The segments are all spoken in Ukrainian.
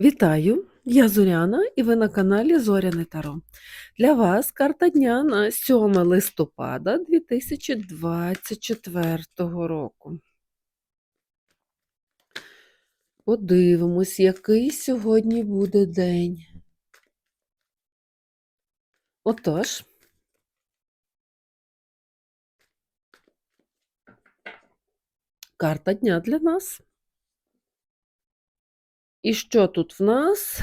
Вітаю! Я Зоряна і ви на каналі Зоряне Таро. Для вас карта дня на 7 листопада 2024 року. Подивимось, який сьогодні буде день. Отож, карта дня для нас. І що тут в нас?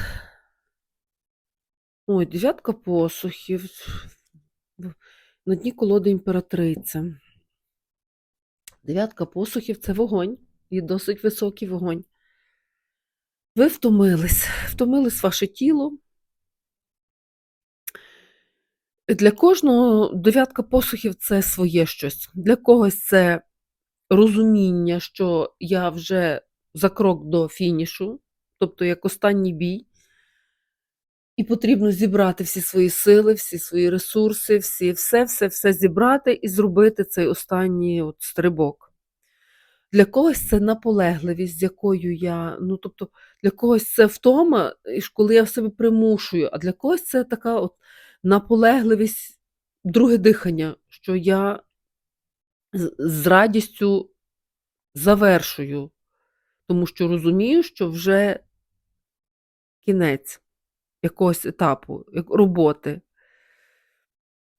Ой, дев'ятка посухів. На дні колоди імператриця. Дев'ятка посухів це вогонь, і досить високий вогонь. Ви втомились, втомились ваше тіло. Для кожного дев'ятка посухів це своє щось. Для когось це розуміння, що я вже за крок до фінішу, тобто як останній бій, і потрібно зібрати всі свої сили, всі свої ресурси, всі, все, все, все зібрати і зробити цей останній от стрибок. Для когось це наполегливість, з якою я, ну тобто для когось це втома, коли я себе примушую, а для когось це така от наполегливість, друге дихання, що я з радістю завершую, тому що розумію, що вже кінець якогось етапу, роботи.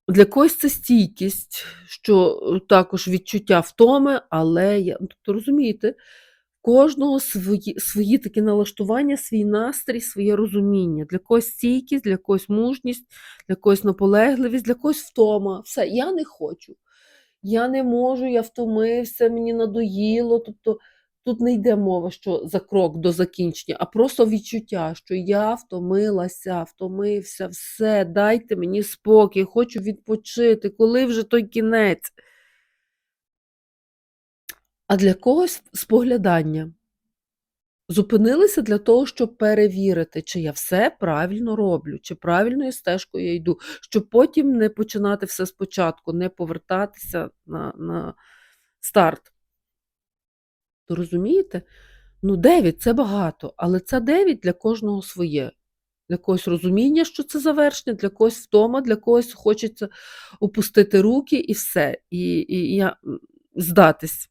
Для когось це стійкість, що е, також відчуття втоми, але я, ну, тобто, розумієте, кожного свої, свої такі налаштування, свій настрій, своє розуміння. Для когось стійкість, для когось мужність, для когось наполегливість, для когось втома. Все, я не хочу. Я не можу, я втомився, мені надоїло. Тобто тут не йде мова, що за крок до закінчення, а просто відчуття, що я втомилася, втомився, все, дайте мені спокій, хочу відпочити, коли вже той кінець. А для когось споглядання. Зупинилися для того, щоб перевірити, чи я все правильно роблю, чи правильною стежкою я йду, щоб потім не починати все спочатку, не повертатися на, на старт. То розумієте? Ну, 9 це багато, але це 9 для кожного своє. Для когось розуміння, що це завершення, для когось втома, для когось хочеться опустити руки і все, і, і я здатись.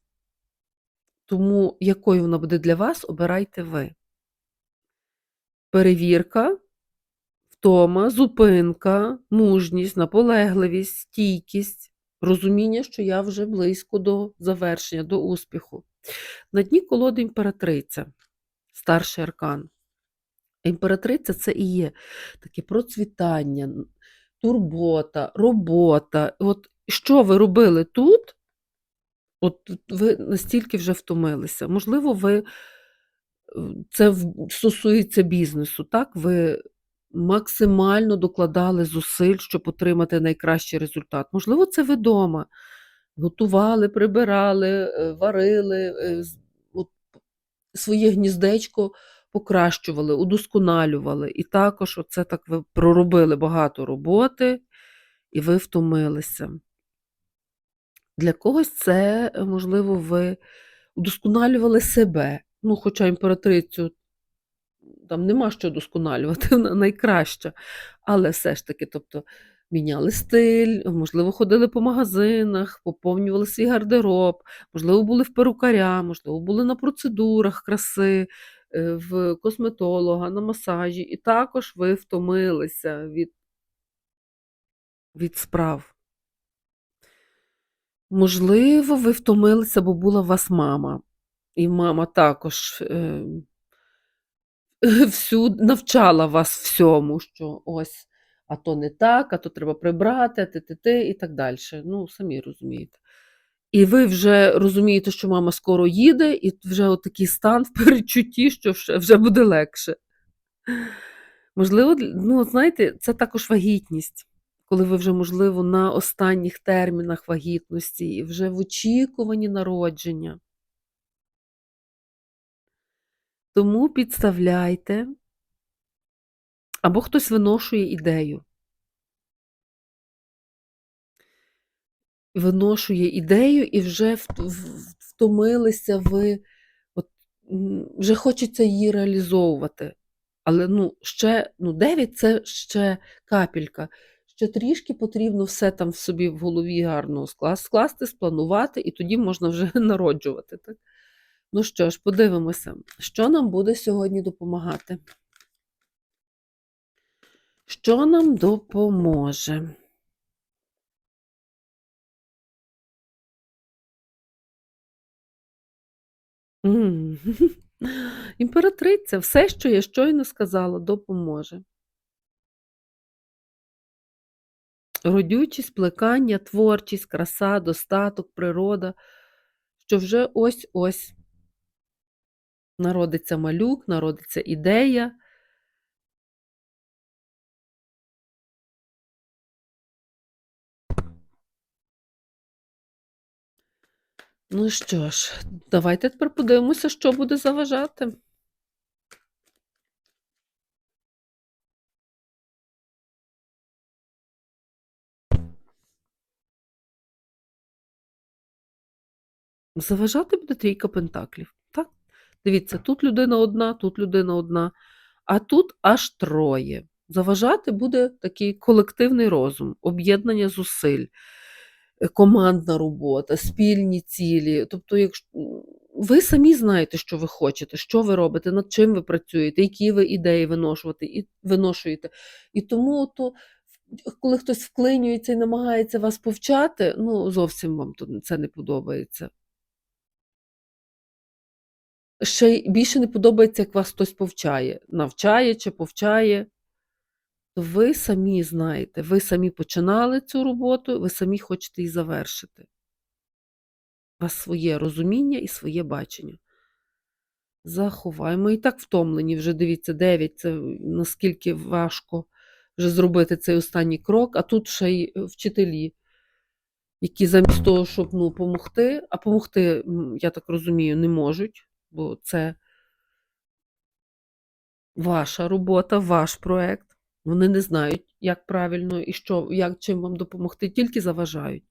Тому якою вона буде для вас, обирайте ви. Перевірка, втома, зупинка, мужність, наполегливість, стійкість, розуміння, що я вже близько до завершення, до успіху. На дні колоди імператриця, старший аркан. Імператриця це і є таке процвітання, турбота, робота. От що ви робили тут? От ви настільки вже втомилися. Можливо, ви е, це стосується бізнесу, так? Ви максимально докладали зусиль, щоб отримати найкращий результат. Можливо, це ви вдома. Готували, прибирали, е, варили, е, от своє гніздечко покращували, удосконалювали. І також оце так ви проробили багато роботи, і ви втомилися. Для когось це, е, можливо, ви удосконалювали себе. Ну, хоча імператрицю там нема що удосконалювати, вона найкраща. Але все ж таки, тобто, міняли стиль, можливо, ходили по магазинах, поповнювали свій гардероб, можливо, були в перукаря, можливо, були на процедурах краси, е, в косметолога, на масажі. І також ви втомилися від, від справ. Можливо, ви втомилися, бо була у вас мама. І мама також е, всю навчала вас всьому, що ось, а то не так, а то треба прибрати, а ти-ти-ти і так далі. Ну, самі розумієте. І ви вже розумієте, що мама скоро їде, і вже от такий стан в передчутті, що вже буде легше. Можливо, ну, знаєте, це також вагітність, коли ви вже, можливо, на останніх термінах вагітності і вже в очікуванні народження. Тому підставляйте, або хтось виношує ідею. Виношує ідею і вже втомилися ви, от, вже хочеться її реалізовувати. Але ну, ще ну, 9 це ще капелька. Ще трішки потрібно все там в собі в голові гарно скласти, спланувати, і тоді можна вже народжувати. Так? Ну що ж, подивимося, що нам буде сьогодні допомагати. Що нам допоможе? Імператриця, все, що я щойно сказала, допоможе. Родючість, плекання, творчість, краса, достаток, природа, що вже ось-ось народиться малюк, народиться ідея. Ну що ж, давайте тепер подивимося, що буде заважати. Заважати буде трійка пентаклів. Так? Дивіться, тут людина одна, тут людина одна, а тут аж троє. Заважати буде такий колективний розум, об'єднання зусиль, командна робота, спільні цілі. Тобто, якщо ви самі знаєте, що ви хочете, що ви робите, над чим ви працюєте, які ви ідеї виношувати, і виношуєте. І тому то, коли хтось вклинюється і намагається вас повчати, ну зовсім вам це не подобається. Ще більше не подобається, як вас хтось повчає, навчає чи повчає. То ви самі знаєте, ви самі починали цю роботу, ви самі хочете її завершити. У вас своє розуміння і своє бачення. Заховаємо. І так втомлені вже, дивіться, 9 це наскільки важко вже зробити цей останній крок, а тут ще й вчителі, які замість того, щоб ну, помогти, а помогти, я так розумію, не можуть, бо це ваша робота, ваш проект. Вони не знають, як правильно і що, як чим вам допомогти, тільки заважають.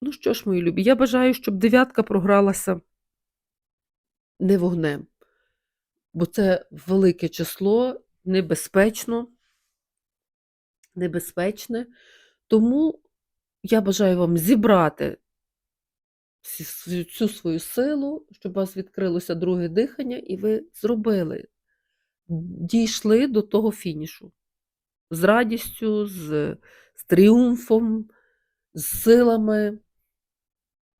Ну що ж, мої любі, я бажаю, щоб дев'ятка програлася не вогнем, бо це велике число, небезпечно, небезпечне. Тому я бажаю вам зібрати цю свою силу, щоб у вас відкрилося друге дихання, і ви зробили, дійшли до того фінішу з радістю, з, з тріумфом, з силами.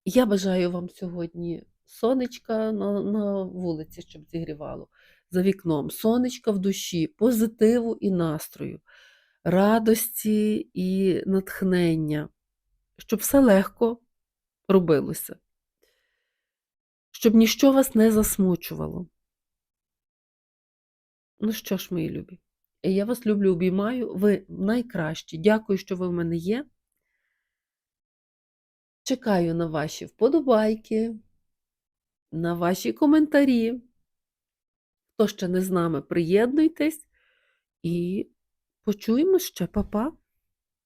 Я бажаю вам сьогодні сонечка на, на вулиці, щоб зігрівало, за вікном, сонечка в душі, позитиву і настрою, радості і натхнення, щоб все легко робилося, щоб ніщо вас не засмучувало. Ну що ж, мої любі, я вас люблю, обіймаю. Ви найкращі. Дякую, що ви в мене є. Чекаю на ваші вподобайки, на ваші коментарі. Хто ще не з нами, приєднуйтесь і почуємо ще, Па-па.